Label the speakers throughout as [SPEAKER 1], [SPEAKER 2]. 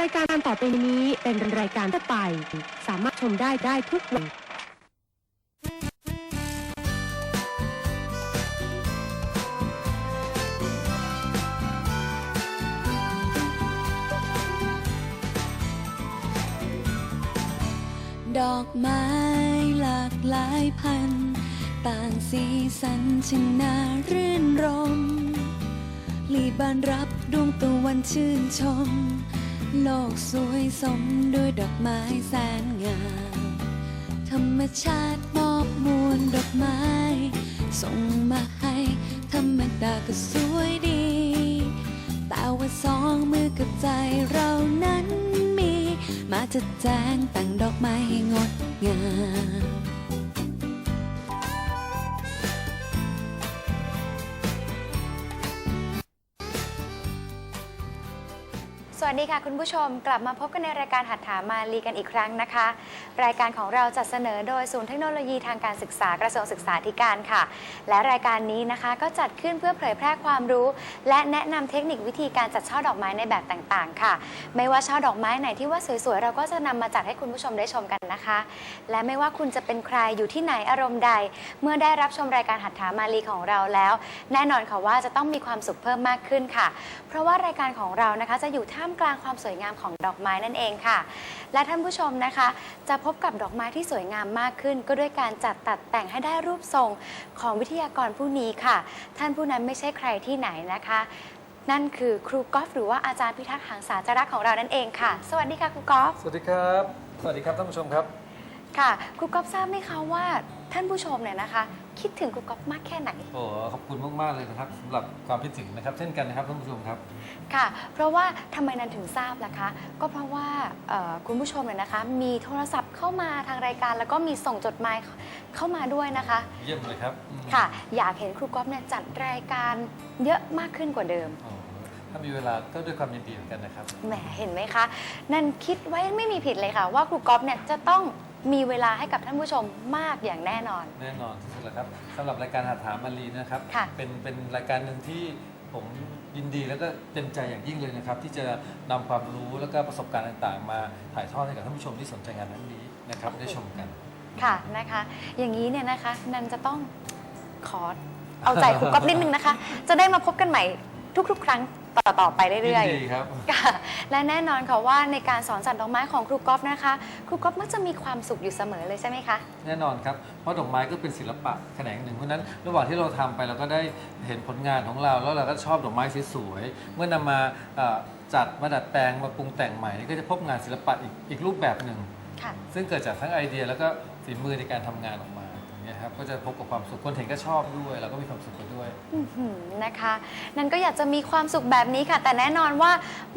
[SPEAKER 1] รายการต่อไปนี้เป็นรายการทั่วไป สามารถชมได้ได้ทุกวัน
[SPEAKER 2] ดอกไม้หลากหลายพัน ต่างสีสันช่างน่ารื่นรมลีบานรับดวงตะวันชื่นชม โลกสวยสมด้วยดอกไม้แสนงาม ธรรมชาติมอบมวลดอกไม้ ส่งมาให้ธรรมดาก็สวยดี แต่ว่าสองมือกับใจเรานั้นมี มาจัดแจงแต่งดอกไม้ให้งดงาม
[SPEAKER 3] สวัสดีค่ะคุณผู้ชมกลับมาพบกันในรายการหัตถามาลีกันอีกครั้งนะคะ รายการของเราจัดเสนอโดยศูนย์เทคโนโลยีทางการศึกษากระทรวงศึกษาธิการค่ะ และรายการนี้นะคะก็จัดขึ้นเพื่อเผยแพร่ความรู้ และแนะนำเทคนิควิธีการจัดช่อดอกไม้ในแบบต่างๆ ค่ะ ไม่ว่าช่อดอกไม้ไหนที่ว่าสวยๆเราก็จะนำมาจัดให้คุณผู้ชมได้ชมกันนะคะ และไม่ว่าคุณจะเป็นใครอยู่ที่ไหนอารมณ์ใด เมื่อได้รับชมรายการหัตถามาลีของเราแล้ว แน่นอนค่ะว่าจะต้องมีความสุขเพิ่มมากขึ้นค่ะ เพราะว่ารายการของเรานะคะจะอยู่ท่ามกลางความสวยงามของดอกไม้นั่นเองค่ะ และท่านผู้ชมนะคะจะพบกับดอกไม้ที่สวยงามมากขึ้น ก็ด้วยการจัดตัดแต่งให้ได้รูปทรงของวิทยากรผู้นี้ค่ะ ท่านผู้นั้นไม่ใช่ใครที่ไหนนะคะ นั่นคือครูกอล์ฟหรือว่าอาจารย์พิทักษ์หางสาจรักษ์ของเรานั่นเองค่ะ สวัสดีค่ะครูกอล์ฟ
[SPEAKER 4] สวัสดีครับ สวัสดีครับท่านผู้ชมครับ
[SPEAKER 3] ค่ะ ครูกอล์ฟทราบไหมคะว่า ท่านผู้ชมเนี่ยนะคะ คิดถึงครูกอล์ฟมากแค่ไหน
[SPEAKER 4] โอ้ขอบคุณมากๆเลยนะครับสำหรับความคิดถึงนะครับ เช่นกันนะครับท่านผู้ชมครับ
[SPEAKER 3] ค่ะ เพราะว่าทำไมนันถึงทราบล่ะคะ ก็เพราะว่าเอ่อคุณผู้ชมเนี่ยนะคะ มีโทรศัพท์เข้ามาทางรายการ แล้วก็มีส่งจดหมายเข้ามาด้วยนะคะ
[SPEAKER 4] เยี่ยมเลยครับอืม
[SPEAKER 3] ค่ะ อยากเห็นครูก๊อฟเนี่ยจัดรายการเยอะมากขึ้นกว่าเดิม
[SPEAKER 4] โอ้ถ้ามีเวลาก็ด้วยความยินดีเหมือนกันนะครับ
[SPEAKER 3] แหมเห็นไหมคะ นันคิดไว้ไม่มีผิดเลยค่ะ ว่าครูก๊อฟเนี่ยจะต้อง มีเวลาให้กับท่านผู้ชมมากอย่างแน่นอน
[SPEAKER 4] แน่นอนที่สุดแล้วครับสำหรับรายการหัตถามารีนะครับ
[SPEAKER 3] ค่ะ
[SPEAKER 4] เป็นเป็นรายการหนึ่งที่ผมยินดีแล้วก็เต็มใจอย่างยิ่งเลยนะครับ ที่จะนำความรู้แล้วก็ประสบการณ์ต่างๆ มาถ่ายทอดให้กับท่านผู้ชมที่สนใจงานนั้นนี้นะครับได้ชมกัน
[SPEAKER 3] ค่ะนะคะ อย่างนี้เนี่ยนะคะ นันจะต้องขอเอาใจครูก๊อฟนิดนึงนะคะ จะได้มาพบกันใหม่ทุกๆ ครั้ง ต่อๆไปเรื่อย
[SPEAKER 4] ยิน
[SPEAKER 3] ๆ
[SPEAKER 4] ดีครับ
[SPEAKER 3] ค่ะและแน่นอนค่ะว่าในการสอนจัดดอกไม้ของครูก๊อฟนะคะ ครูก๊อฟมักจะมีความสุขอยู่เสมอเลยใช่ไหมคะ
[SPEAKER 4] แน่นอนครับ เพราะดอกไม้ก็เป็นศิลปะแขนงหนึ่ง เพราะฉะนั้นระหว่างที่เราทำไปเราก็ได้เห็นผลงานของเรา แล้วเราก็ชอบดอกไม้สวยๆ เมื่อนำมาเอ่อจัดมาดัดแปลงมาปรุงแต่งใหม่ก็จะพบงานศิลปะอีกอีกรูปแบบหนึ่ง
[SPEAKER 3] ค่ะ
[SPEAKER 4] ซึ่งเกิดจากทั้งไอเดียแล้วก็ฝีมือในการทำงานออกมา อย่างเงี้ยครับก็จะพบกับความสุขคนเห็นก็ชอบด้วยเราก็มีความสุขไปด้วย
[SPEAKER 3] อื้อหือนะคะ นันก็อยากจะมีความสุขแบบนี้ค่ะ แต่แน่นอนว่า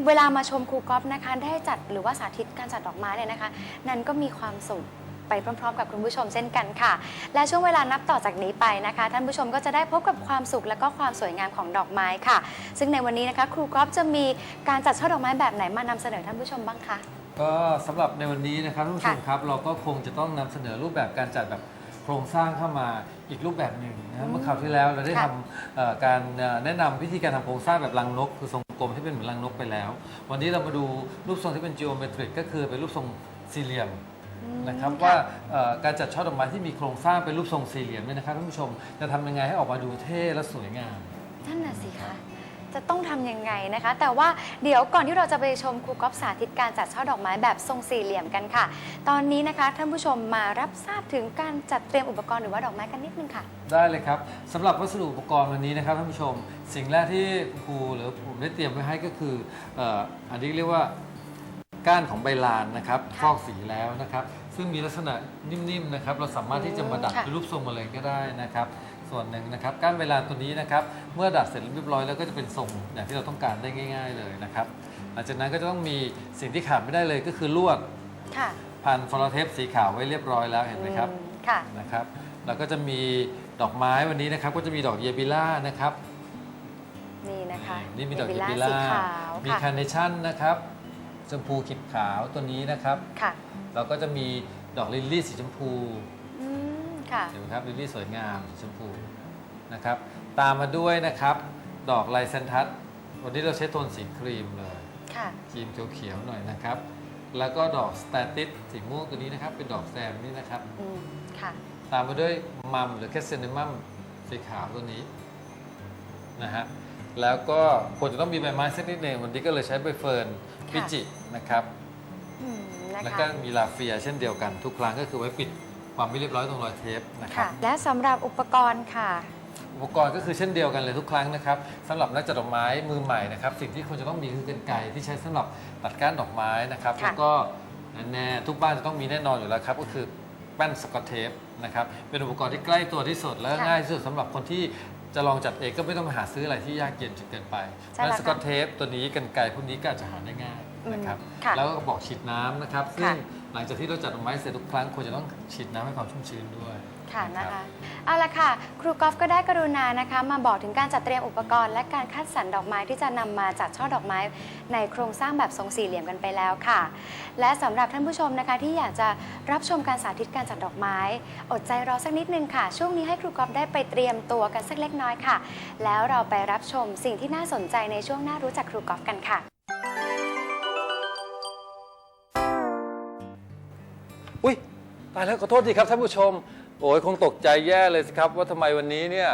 [SPEAKER 3] เวลามาชมครูก๊อฟนะคะ ได้จัดหรือว่าสาธิตการจัดดอกไม้เนี่ยนะคะ นันก็มีความสุขไปพร้อม ๆ กับคุณผู้ชมเช่นกันค่ะ และช่วงเวลานับต่อจากนี้ไปนะคะ ท่านผู้ชมก็จะได้พบกับความสุขและก็ความสวยงามของดอกไม้ค่ะ ซึ่งในวันนี้นะคะ ครูก๊อฟจะมีการจัดช่อดอกไม้แบบไหนมานำเสนอท่านผู้ชมบ้างคะ
[SPEAKER 4] ก็สำหรับในวันนี้นะครับท่านผู้ชม
[SPEAKER 3] ค่ะ
[SPEAKER 4] ครับ เราก็คงจะต้องนำเสนอรูปแบบการจัดแบบ โครงสร้างเข้ามาอีกรูปแบบหนึ่งนะครับ
[SPEAKER 3] อืม
[SPEAKER 4] เมื่อคราวที่แล้วเราได้
[SPEAKER 3] ค่ะ
[SPEAKER 4] ทำเอ่อการเอ่อแนะนำวิธีการทำโครงสร้างแบบรังนก คือทรงกลมที่เป็นเหมือนรังนกไปแล้ว วันนี้เรามาดูรูปทรงที่เป็น geometric ก็คือเป็นรูปทรงสี่เหลี่ยม
[SPEAKER 3] อืม
[SPEAKER 4] นะครับ
[SPEAKER 3] ค่ะ
[SPEAKER 4] ว่าเอ่อการจัดช่อดอกไม้ที่มีโครงสร้างเป็นรูปทรงสี่เหลี่ยมเนี่ยนะครับท่านผู้ชมจะทำยังไงให้ออกมาดูเท่และสวยงาม
[SPEAKER 3] นั่นน่ะสิคะ จะต้องทำยังไงนะคะ แต่ว่าเดี๋ยวก่อนที่เราจะไปชมครูก๊อฟสาธิตการจัดช่อดอกไม้แบบทรงสี่เหลี่ยมกันค่ะ ตอนนี้นะคะท่านผู้ชมมารับทราบถึงการจัดเตรียมอุปกรณ์หรือว่าดอกไม้กันนิดนึงค่ะ
[SPEAKER 4] ได้เลยครับสำหรับวัสดุอุปกรณ์วันนี้นะครับท่านผู้ชม สิ่งแรกที่คุณครูหรือผมได้เตรียมไว้ให้ก็คือเอ่ออันนี้เรียกว่าก้านของใบลานนะครับ
[SPEAKER 3] ค่ะ
[SPEAKER 4] ฟอกสีแล้วนะครับ ซึ่งมีลักษณะนิ่มๆนะครับ เราสามารถที่จะมาดัด
[SPEAKER 3] ค่ะ
[SPEAKER 4] เป็นรูปทรงอะไรก็ได้นะครับ ส่วนหนึ่งนะครับก้านใบลานตัวนี้นะครับเมื่อดัดเสร็จเรียบร้อยแล้วก็จะเป็นทรงอย่างที่เราต้องการได้ง่าย ๆเลยนะครับหลังจากนั้นก็จะต้องมีสิ่งที่ขาดไม่ได้เลยก็คือลวด
[SPEAKER 3] ค่ะ
[SPEAKER 4] พันฟลอเทปสีขาวไว้เรียบร้อยแล้วเห็นไหมครับ
[SPEAKER 3] อืมค่ะ
[SPEAKER 4] นะครับแล้วก็จะมีดอกไม้วันนี้นะครับ ก็จะมีดอกเยบิล่านะครับ
[SPEAKER 3] นี่นะคะ
[SPEAKER 4] นี่มีดอกเย
[SPEAKER 3] เย
[SPEAKER 4] บิ
[SPEAKER 3] บิ
[SPEAKER 4] ล่า
[SPEAKER 3] สีขาว
[SPEAKER 4] มี
[SPEAKER 3] ค่ะ
[SPEAKER 4] คาร์เนชั่นนะครับชมพูขีดขาวตัวนี้นะครับ
[SPEAKER 3] ค่ะ
[SPEAKER 4] แล้วก็จะมีดอกลิลลี่สีชมพู
[SPEAKER 3] อืม ค่ะ
[SPEAKER 4] เห็นไหมครับลิลลี่สวยงามสีชมพูนะครับ ตามมาด้วยนะครับ ดอกไลเซนทัสวันนี้เราใช้โทนสีครีมเลย
[SPEAKER 3] ค่ะ
[SPEAKER 4] ครีมเขียวๆหน่อยนะครับ แล้วก็ดอกสแตติสสีม่วงตัวนี้นะครับ เป็นดอกแซมนี่นะครับ
[SPEAKER 3] อืม ค่ะ
[SPEAKER 4] ตามมาด้วยมัมหรือแคสเซนมัมสีขาวตัวนี้นะฮะแล้วก็ควรจะต้องมีใบไม้สักนิดหนึ่งวันนี้ก็เลยใช้ใบเฟิร์น
[SPEAKER 3] ค่ะ
[SPEAKER 4] พิจินะครับ
[SPEAKER 3] อืม นะ
[SPEAKER 4] แล้ว
[SPEAKER 3] คะ
[SPEAKER 4] ก็มีลาเฟียเช่นเดียวกันทุกครั้งก็คือไว้ปิด ความไม่เรียบร้อยตรงรอยเทปนะครับ
[SPEAKER 3] ค่ะ และสำหรับอุปกรณ์ค่ะ
[SPEAKER 4] อุปกรณ์ก็คือเช่นเดียวกันเลยทุกครั้งนะครับสำหรับนักจัดดอกไม้มือใหม่นะครับสิ่งที่ควรจะต้องมีคือกรรไกรที่ใช้สำหรับตัดก้านดอกไม้นะครับ
[SPEAKER 3] ค่ะ
[SPEAKER 4] แล้วก็แน่ๆทุกบ้านจะต้องมีแน่นอนอยู่แล้วครับก็คือแป้นสกอตเทปนะครับเป็นอุปกรณ์ที่ใกล้ตัวที่สุด และง่ายที่สุดสำหรับคนที่จะลองจัดเองก็ไม่ต้องไปหาซื้ออะไรที่ยากเย็นจนเกินไป
[SPEAKER 3] ใช่
[SPEAKER 4] และ
[SPEAKER 3] แล้ว
[SPEAKER 4] ส
[SPEAKER 3] ค่ะ
[SPEAKER 4] กอตเทปตัวนี้กรรไกรพวกนี้ก็อาจจะหาได้ง่าย นะครับ
[SPEAKER 3] อืมค่ะ
[SPEAKER 4] แล้วก็กระบอกฉีดน้ำนะครับซึ่ง
[SPEAKER 3] ค่ะ
[SPEAKER 4] หลังจากที่เราจัดดอกไม้เสร็จทุกครั้งควรจะต้องฉีดน้ำให้ความชุ่มชื้นด้วย
[SPEAKER 3] ค่ะ
[SPEAKER 4] รับ
[SPEAKER 3] นะคะเอาละค่ะ ครูกอล์ฟก็ได้กรุณานะคะ มาบอกถึงการจัดเตรียมอุปกรณ์ และการคัดสรรดอกไม้ที่จะนำมาจัดช่อดอกไม้ในโครงสร้างแบบทรงสี่เหลี่ยมกันไปแล้วค่ะ และสำหรับท่านผู้ชมนะคะที่อยากจะรับชมการสาธิตการจัดดอกไม้ อดใจรอสักนิดนึงค่ะ ช่วงนี้ให้ครูกอล์ฟได้ไปเตรียมตัวกันสักเล็กน้อยค่ะ แล้วเราไปรับชมสิ่งที่น่าสนใจในช่วงหน้ารู้จักครูกอล์ฟกันค่ะ
[SPEAKER 4] อุ้ยตายแล้วขอโทษทีครับท่านผู้ชม โอ้ยคงตกใจแย่เลยสิครับ ว่าทำไมวันนี้เนี่ย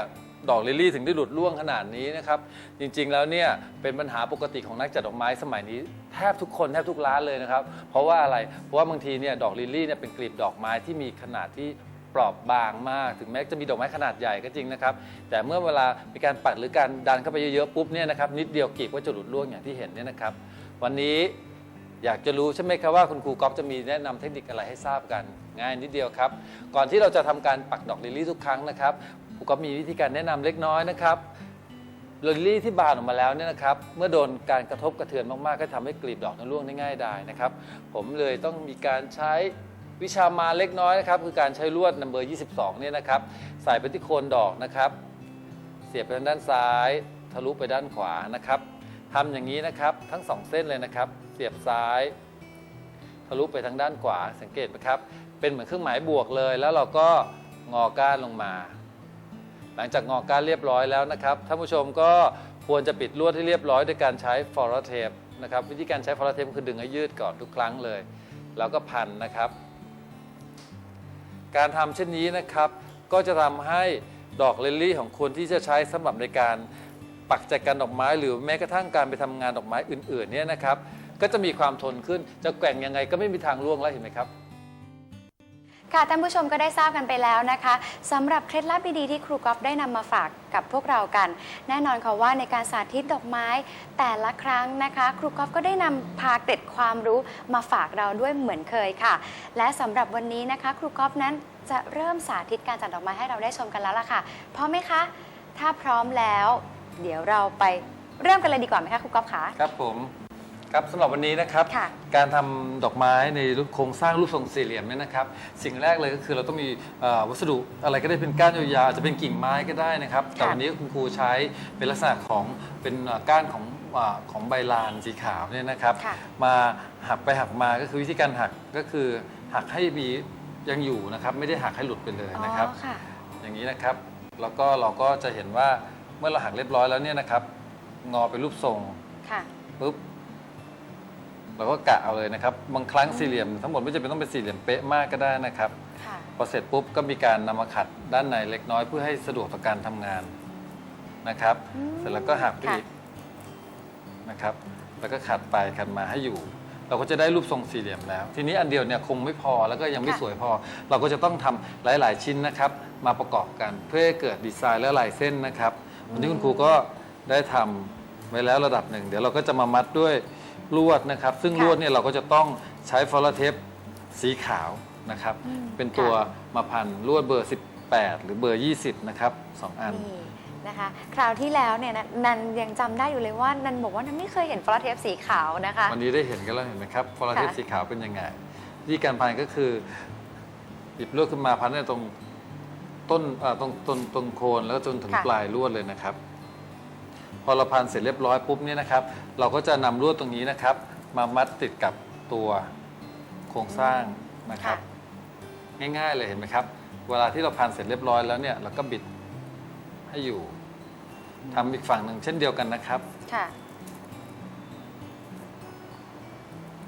[SPEAKER 4] ดอกลิลลี่ถึงได้หลุดร่วงขนาดนี้นะครับ จริงๆแล้วเนี่ยเป็นปัญหาปกติของนักจัดดอกไม้สมัยนี้แทบทุกคนแทบทุกร้านเลยนะครับ เพราะว่าอะไรเพราะว่าบางทีเนี่ยดอกลิลลี่เนี่ยเป็นกลีบดอกไม้ที่มีขนาดที่เปราะบางมาก ถึงแม้จะมีดอกไม้ขนาดใหญ่ก็จริงนะครับ แต่เมื่อเวลามีการปัดหรือการดันเข้าไปเยอะๆปุ๊บเนี่ยนะครับนิดเดียวกลีบก็จะหลุดร่วงอย่างที่เห็นเนี่ยนะครับ วันนี้ อยากจะรู้ใช่ไหมครับว่าคุณครูก๊อฟจะมีแนะนำเทคนิคอะไรให้ทราบกัน ง่ายนิดเดียวครับ ก่อนที่เราจะทำการปักดอกลิลลี่ทุกครั้งนะครับครูก๊อฟมีวิธีการแนะนำเล็กน้อยนะครับลิลลี่ที่บานออกมาแล้วเนี่ยนะครับ เมื่อโดนการกระทบกระเทือนมากๆ ก็ทำให้กลีบดอกนั้นร่วงได้ง่ายได้นะครับ ผมเลยต้องมีการใช้วิชามาเล็กน้อยนะครับคือการใช้ลวดนัมเบอร์ 22 เนี่ยนะครับใส่ไปที่โคนดอกนะครับ เสียบไปทางด้านซ้าย ทะลุไปด้านขวานะครับ ทำอย่างนี้นะครับทั้งสองเส้นเลยนะครับ เสียบซ้ายทะลุไปทางด้านขวาสังเกตไหมครับ เป็นเหมือนเครื่องหมายบวกเลย แล้วเราก็งอก้านลงมา หลังจากงอก้านเรียบร้อยแล้วนะครับท่านผู้ชมก็ควรจะปิดลวดให้เรียบร้อยด้วยการใช้ฟอร์เทปนะครับวิธีการใช้ฟอร์เทปคือดึงให้ยืดก่อนทุกครั้งเลย แล้วก็พันนะครับ การทำเช่นนี้นะครับ ก็จะทำให้ดอกลิลลี่ของคุณที่จะใช้สำหรับในการ ปักจัดการดอกไม้ หรือแม้กระทั่งการไปทำงานดอกไม้อื่นๆเนี่ยนะครับก็จะมีความทนขึ้นจะแกว่งยังไงก็ไม่มีทางร่วงแล้วเห็นไหมครับ
[SPEAKER 3] ค่ะท่านผู้ชมก็ได้ทราบกันไปแล้วนะคะสำหรับเคล็ดลับดีๆที่ครูกอล์ฟได้นำมาฝากกับพวกเรากัน แน่นอนค่ะว่าในการสาธิตดอกไม้แต่ละครั้งนะคะ ครูกอล์ฟก็ได้นำพาเกร็ดความรู้มาฝากเราด้วยเหมือนเคยค่ะ และสำหรับวันนี้นะคะ ครูกอล์ฟนั้นจะเริ่มสาธิตการจัดดอกไม้ให้เราได้ชมกันแล้วล่ะค่ะพร้อมไหมคะ ถ้าพร้อมแล้ว เดี๋ยวเราไปเริ่มกันเลยดีกว่าไหมคะครูกอล์ฟคะ
[SPEAKER 4] ครับผมครับสำหรับวันนี้นะครับ
[SPEAKER 3] ค่ะ
[SPEAKER 4] การทำดอกไม้ในรูปโครงสร้างรูปทรงสี่เหลี่ยมเนี่ยนะครับ สิ่งแรกเลยก็คือเราต้องมีเอ่อวัสดุอะไรก็ได้เป็นก้านยาวๆอาจจะเป็นกิ่งไม้ก็ได้นะครับ แต่วันนี้คุณครูใช้เป็นลักษณะของเป็นเอ่อก้านของอ่าของใบลานสีขาวเนี่ยนะครับ
[SPEAKER 3] ค่ะ
[SPEAKER 4] มาหักไปหักมาก็คือวิธีการหักก็คือหักให้มียังอยู่นะครับ ไม่ได้หักให้หลุดไปเลย
[SPEAKER 3] อ๋อ
[SPEAKER 4] นะครับ
[SPEAKER 3] ค่ะ
[SPEAKER 4] อย่างนี้นะครับ แล้วก็เราก็จะเห็นว่า เมื่อเราหักเรียบร้อยแล้วเนี่ยนะครับ งอเป็นรูปทรง
[SPEAKER 3] ค่ะ
[SPEAKER 4] ปุ๊บเราก็กะเอาเลยนะครับ บางครั้งสี่เหลี่ยมทั้งหมดไม่จำเป็นต้องเป็นสี่เหลี่ยมเป๊ะมากก็ได้นะครับ
[SPEAKER 3] ค่ะ
[SPEAKER 4] พอเสร็จปุ๊บก็มีการนำมาขัดด้านในเล็กน้อยเพื่อให้สะดวกต่อการทำงานนะครับ
[SPEAKER 3] อืม
[SPEAKER 4] เสร็จแล้วก็หักไป
[SPEAKER 3] ค่ะ
[SPEAKER 4] อีกนะครับ แล้วก็ขัดไปขัดมาให้อยู่ เราก็จะได้รูปทรงสี่เหลี่ยมแล้ว ทีนี้อันเดียวเนี่ยคงไม่พอแล้วก็ยังไม่
[SPEAKER 3] ค่ะ
[SPEAKER 4] สวยพอ เราก็จะต้องทำหลาย ๆ ชิ้นนะครับ มาประกอบกันเพื่อให้เกิดดีไซน์และลายเส้นนะครับ วันนี้คุณครูก็ได้ทำไว้แล้วระดับหนึ่ง เดี๋ยวเราก็จะมามัดด้วยลวดนะครับ ซึ่ง
[SPEAKER 3] ค่ะ
[SPEAKER 4] ลวดเนี่ยเราก็จะต้องใช้ฟอลเทปสีขาวนะครับ
[SPEAKER 3] อืม
[SPEAKER 4] เป็นตัว
[SPEAKER 3] ค่ะ
[SPEAKER 4] มาพันลวดเบอร์ 18 หรือเบอร์ 20 นะครับสองอัน
[SPEAKER 3] นี่นะคะ คราวที่แล้วเนี่ยนะนันยังจำได้อยู่เลยว่านันบอกว่านันไม่เคยเห็นฟลาเทปสีขาวนะคะ
[SPEAKER 4] วันนี้ได้เห็นกันแล้วเห็นไหมครับฟอลเทป
[SPEAKER 3] ค่ะ
[SPEAKER 4] สีขาวเป็นยังไงวิธีการพันก็คือ หยิบลวดขึ้นมาพันในตรง ต้นเอ่อตรงต้นตรงโคนแล้วก็จนถึง
[SPEAKER 3] ค่ะ
[SPEAKER 4] ปลายลวดเลยนะครับ พอเราพันเสร็จเรียบร้อยปุ๊บเนี่ยนะครับ เราก็จะนำลวดตรงนี้นะครับ มามัดติดกับตัวโครงสร้างนะครับ ง่ายๆเลยเห็นไหมครับ เวลาที่เราพันเสร็จเรียบร้อยแล้วเนี่ยเราก็บิดให้อยู่ทำอีกฝั่งหนึ่งเช่นเดียวกันนะครับ
[SPEAKER 3] ค่ะ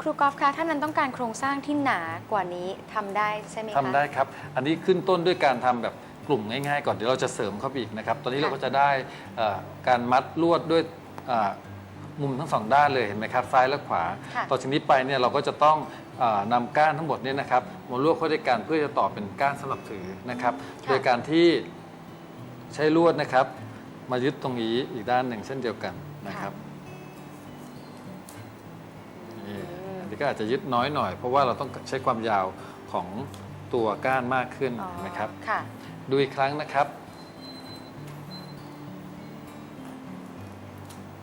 [SPEAKER 3] ครูกอล์ฟคะถ้านั้นต้องการโครงสร้างที่หนากว่านี้ทำได้ใช่ไหมคะ
[SPEAKER 4] ทำได้ครับ อันนี้ขึ้นต้นด้วยการทำแบบ กลุ่มง่ายๆ ก่อนเดี๋ยวเราจะเสริมเข้าไปอีกนะครับ ตอนนี้
[SPEAKER 3] ค่ะ
[SPEAKER 4] เราก็จะได้เอ่อการมัดลวดด้วยอ่ามุมทั้งสองด้านเลยเห็นไหมครับ ซ้ายและขวา
[SPEAKER 3] ค่ะ
[SPEAKER 4] ต่อจากนี้ไปเนี่ยเราก็จะต้องอานำก้านทั้งหมดเนี่ยนะครับมาลวดเข้าด้วยกันเพื่อจะต่อเป็นก้านสำหรับถือนะครับ
[SPEAKER 3] ค่ะ
[SPEAKER 4] โดยการที่ใช้ลวดนะครับ มายึดตรงนี้อีกด้านหนึ่งเช่นเดียวกันนะครับนี่อันนี้ก็อาจจะยึดน้อยหน่อย เพราะว่าเราต้องใช้ความยาวของตัวก้านมากขึ้น
[SPEAKER 3] อ๋อ
[SPEAKER 4] นะครับ
[SPEAKER 3] ค่ะ
[SPEAKER 4] ดูอีกครั้งนะครับ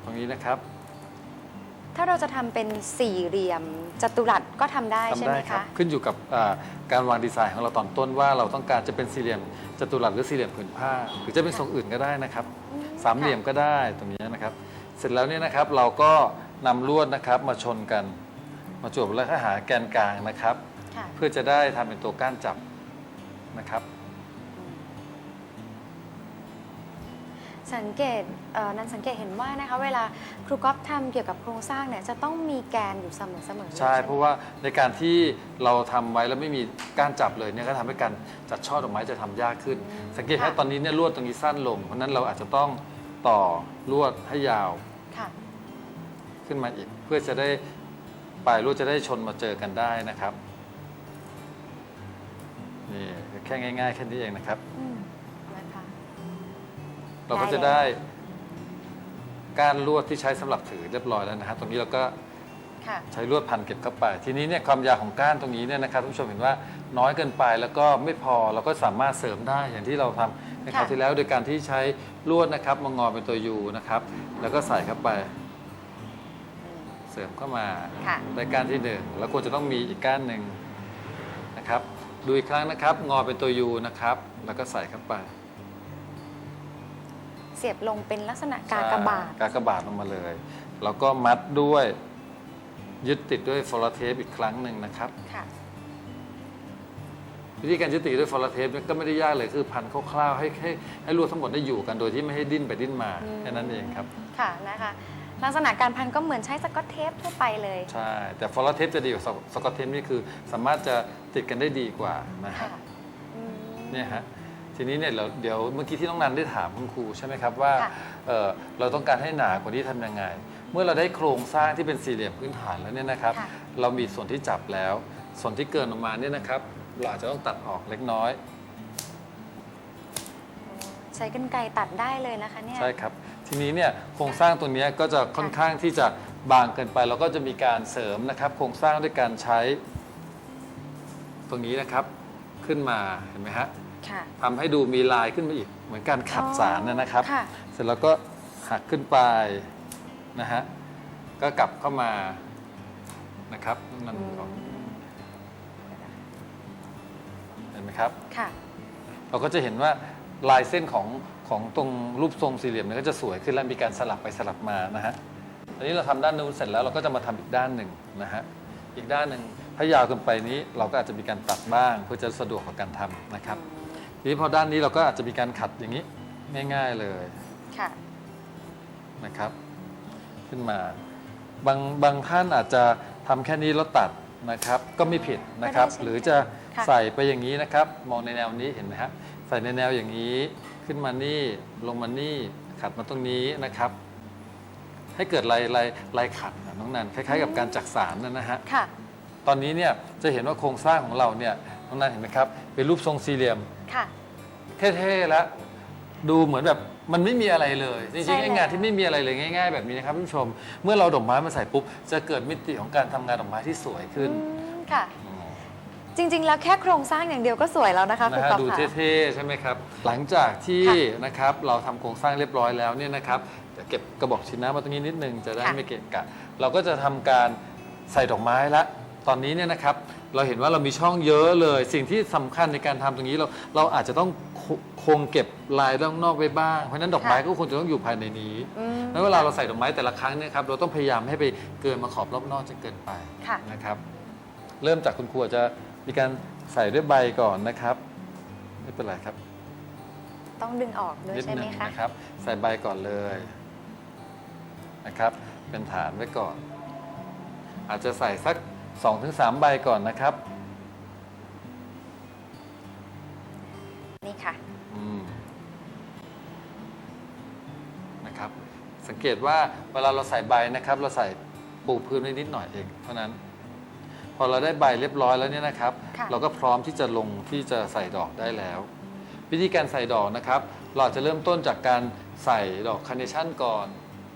[SPEAKER 4] ตรงนี้นะครับ
[SPEAKER 3] ถ้าเราจะทำเป็นสี่เหลี่ยมจัตุรัสก็ทำได้ใช่
[SPEAKER 4] ทำ
[SPEAKER 3] ไห
[SPEAKER 4] ได้
[SPEAKER 3] ม
[SPEAKER 4] ครับ
[SPEAKER 3] คะ
[SPEAKER 4] ขึ้นอยู่กับอ่าการวางดีไซน์ของเราตอนต้นว่าเราต้องการจะเป็นสี่เหลี่ยมจัตุรัสหรือสี่เหลี่ยมผืนผ้า หรือจะเป็นทรงอื่นก็ได้นะครับสามเหลี่ยมก็ได้ตรงนี้นะครับ เสร็จแล้วเนี่ยนะครับเราก็นำลวดนะครับมาชนกัน มาจวบแล้วก็หาแกนกลางนะครับ
[SPEAKER 3] ค่ะ
[SPEAKER 4] เพื่อจะได้ทำเป็นตัวก้านจับนะครับ
[SPEAKER 3] สังเกตเอ่อนันสังเกตเห็นว่านะคะเวลาครูก๊อฟทำเกี่ยวกับโครงสร้างเนี่ยจะต้องมีแกนอยู่เสมอเสมอๆ
[SPEAKER 4] ใช่
[SPEAKER 3] ไหม
[SPEAKER 4] เพราะว่าในการที่เราทำไว้แล้วไม่มีก้านจับเลยเนี่ยก็ทำให้การจัดช่อดอกไม้จะทำยากขึ้น สังเกตให้ตอนนี้เนี่ยลวดตรงนี้สั้นลง เพราะฉะนั้นเราอาจจะต้องต่อลวดให้ยาว
[SPEAKER 3] ค่ะ
[SPEAKER 4] ขึ้นมาอีก เพื่อจะได้ปลายลวดจะได้ชนมาเจอกันได้นะครับนี่แค่ง่าย ๆ แค่นี้เองนะครับ
[SPEAKER 3] อืมนะคะ
[SPEAKER 4] เราก็
[SPEAKER 3] ได้
[SPEAKER 4] จะ
[SPEAKER 3] เลย
[SPEAKER 4] ได้ก้านลวดที่ใช้สำหรับถือเรียบร้อยแล้วนะครับตรงนี้เราก็
[SPEAKER 3] ค่ะ
[SPEAKER 4] ใช้ลวดพันเก็บเข้าไป ทีนี้เนี่ยความยาวของก้านตรงนี้เนี่ยนะครับทุกผู้ชมเห็นว่าน้อยเกินไปแล้วก็ไม่พอเราก็สามารถเสริมได้อย่างที่เราทำในคราว
[SPEAKER 3] ค่ะ
[SPEAKER 4] ที่แล้วโดยการที่ใช้ลวดนะครับมางอเป็นตัวยูนะครับ แล้วก็ใส่เข้าไป
[SPEAKER 3] อืม
[SPEAKER 4] เสริมเข้ามา
[SPEAKER 3] ค่ะ
[SPEAKER 4] ในก้านที่หนึ่งแล้วควรจะต้องมีอีกก้านหนึ่งนะครับ ดูอีกครั้งนะครับ งอเป็นตัวยูนะครับ แล้วก็ใส่เข้าไป
[SPEAKER 3] เสียบลงเป็นลักษณะกากบาท
[SPEAKER 4] ใช่กากบาทลงมาเลย แล้วก็มัดด้วยยึดติดด้วยฟลอเทปอีกครั้งหนึ่งนะครับ
[SPEAKER 3] ค่ะ
[SPEAKER 4] วิธีการยึดติดด้วยฟลอเทปเนี่ยก็ไม่ได้ยากเลยคือพันคร่าวๆให้ให้ให้ลวดทั้งหมดได้อยู่กันโดยที่ไม่ให้ดิ้นไปดิ้นมา
[SPEAKER 3] อืม
[SPEAKER 4] แค่นั้นเองครับ
[SPEAKER 3] ค่ะนะคะลักษณะการพันก็เหมือนใช้สกอตเทปทั่วไปเลย
[SPEAKER 4] ใช่ แต่ฟลอเทปจะดีกว่าสกสกอตเทปนี่คือ สามารถจะติดกันได้ดีกว่านะครั
[SPEAKER 3] ค่ะ
[SPEAKER 4] บ
[SPEAKER 3] อืม
[SPEAKER 4] เนี่ยฮะ ทีนี้เนี่ยเราเดี๋ยวเมื่อกี้ที่น้องนันได้ถามคุณครูใช่ไหมครับว่า
[SPEAKER 3] ค่ะ
[SPEAKER 4] เอ่อเราต้องการให้หนากว่านี้ทำยังไง เมื่อเราได้โครงสร้างที่เป็นสี่เหลี่ยมพื้นฐานแล้วเนี่ยนะครับ
[SPEAKER 3] ค่ะ
[SPEAKER 4] เรามีส่วนที่จับแล้ว ส่วนที่เกินออกมาเนี่ยนะครับ เราอาจจะต้องตัดออกเล็กน้อย
[SPEAKER 3] ใช้กรรไกรตัดได้เลยนะคะเนี่ย
[SPEAKER 4] ใช่ครับ ทีนี้เนี่ยโครงสร้างตัวเนี้ยก็จะค่อนข้างที่จะบางเกินไปเราก็จะมีการเสริมนะครับ โครงสร้างด้วยการใช้ ตรงนี้นะครับขึ้นมาเห็นไหมฮะ
[SPEAKER 3] ค่ะ
[SPEAKER 4] ทำให้ดูมีลายขึ้นมาอีก เหมือนการขัดสารนะนะครับ
[SPEAKER 3] ค่ะ
[SPEAKER 4] เสร็จแล้วก็หักขึ้นไปนะฮะก็กลับเข้ามานะครับนั่น
[SPEAKER 3] อืม
[SPEAKER 4] ก่อนเห็นไหมครับ
[SPEAKER 3] ค่ะ
[SPEAKER 4] เราก็จะเห็นว่าลายเส้นของของตรงรูปทรงสี่เหลี่ยมเนี่ยก็จะสวยขึ้นและมีการสลับไปสลับมานะฮะอันนี้เราทำด้านนู้นเสร็จแล้วเราก็จะมาทำอีกด้านหนึ่งนะฮะ อีกด้านหนึ่งถ้ายาวเกินไปนี้เราก็อาจจะมีการตัดบ้างเพื่อจะสะดวกกับการทำนะครับที นี้พอด้านนี้เราก็อาจจะมีการขัดอย่างนี้ง่าย ๆเลย
[SPEAKER 3] ค่ะ
[SPEAKER 4] นะครับ ขึ้นมา บางบางท่านอาจจะทำแค่นี้แล้วตัดนะครับ ก็ไม่ผิดนะครับ
[SPEAKER 3] ก็ได้เช่นกัน
[SPEAKER 4] หรือจะ
[SPEAKER 3] ค่ะ
[SPEAKER 4] ใส่ไปอย่างนี้นะครับ มองในแนวนี้เห็นไหมฮะใส่ในแนวอย่างนี้ขึ้นมานี่ลงมานี่ขัดมาตรงนี้นะครับ ให้เกิดลายลายลายขัดนะน้องนันคล้าย ๆ กับการจักสารนะนะฮะ
[SPEAKER 3] ค่ะ
[SPEAKER 4] ตอนนี้เนี่ยจะเห็นว่าโครงสร้างของเราเนี่ย น้องนันเห็นไหมครับ เป็นรูปทรงสี่เหลี่ยม
[SPEAKER 3] ค่ะ
[SPEAKER 4] เท่ๆแล้วดูเหมือนแบบมันไม่มีอะไรเลยจ
[SPEAKER 3] ใช่
[SPEAKER 4] ริงๆ
[SPEAKER 3] แล้ว
[SPEAKER 4] งานที่ไม่มีอะไรเลยง่าย ๆ แบบนี้นะครับท่านผู้ชม เมื่อเราดอกไม้มาใส่ปุ๊บจะเกิดมิติของการทำงานดอกไม้ที่สวยขึ้น
[SPEAKER 3] อืมค่ะ
[SPEAKER 4] อืม
[SPEAKER 3] จริง ๆ แล้วแค่โครงสร้างอย่างเดียวก็สวยแล้วนะคะครู
[SPEAKER 4] นะฮะ
[SPEAKER 3] ก๊อฟ
[SPEAKER 4] ดู
[SPEAKER 3] ค่ะ
[SPEAKER 4] เท่ๆใช่ไหมครับ หลังจากที่
[SPEAKER 3] ค่ะ
[SPEAKER 4] นะครับเราทำโครงสร้างเรียบร้อยแล้วเนี่ยนะครับเดี๋ยวเก็บกระบอกชิ้นน้ำมาตรงนี้นิดนึงจะได้
[SPEAKER 3] ค่ะ
[SPEAKER 4] ไม่เกะกะ เราก็จะทำการใส่ดอกไม้ละ ตอนนี้เนี่ยนะครับ เราเห็นว่าเรามีช่องเยอะเลย สิ่งที่สำคัญในการทำตรงนี้เราเราอาจจะต้องคคงเก็บลายด้านนอกไว้บ้าง เพราะฉะนั้นดอกไม้
[SPEAKER 3] ค่ะ
[SPEAKER 4] ก็ควรจะต้องอยู่ภายในนี้
[SPEAKER 3] อืม
[SPEAKER 4] แล้วเวลาเราใส่ดอกไม้แต่ละครั้งเนี่ยครับเราต้องพยายามให้ไปเกินมาขอบรอบนอกจนเกินไป
[SPEAKER 3] ค่ะ
[SPEAKER 4] นะครับ เริ่มจากคุณครูอาจจะมีการใส่ด้วยใบก่อนนะครับไม่เป็นไรครับ
[SPEAKER 3] ต้องดึงออกด้วย
[SPEAKER 4] นิด
[SPEAKER 3] ใช่
[SPEAKER 4] ห
[SPEAKER 3] ไหม
[SPEAKER 4] นึ่ง
[SPEAKER 3] คะ
[SPEAKER 4] นะครับ ใส่ใบก่อนเลยนะครับ เป็นฐานไว้ก่อนพอาจจะใส่สัก 2-3 ใบก่อนนะครับ
[SPEAKER 3] นี่ค่ะ
[SPEAKER 4] อืมนะครับ สังเกตว่าเวลาเราใส่ใบนะครับ เราใส่ปูพื้นไว้นิดหน่อยเองเท่านั้น พอเราได้ใบเรียบร้อยแล้วเนี่ยนะครับ
[SPEAKER 3] ค่ะ
[SPEAKER 4] เราก็พร้อมที่จะลงที่จะใส่ดอกได้แล้ว วิธีการใส่ดอกนะครับ เราอาจจะเริ่มต้นจากการใส่ดอกคาร์เนชั่นก่อน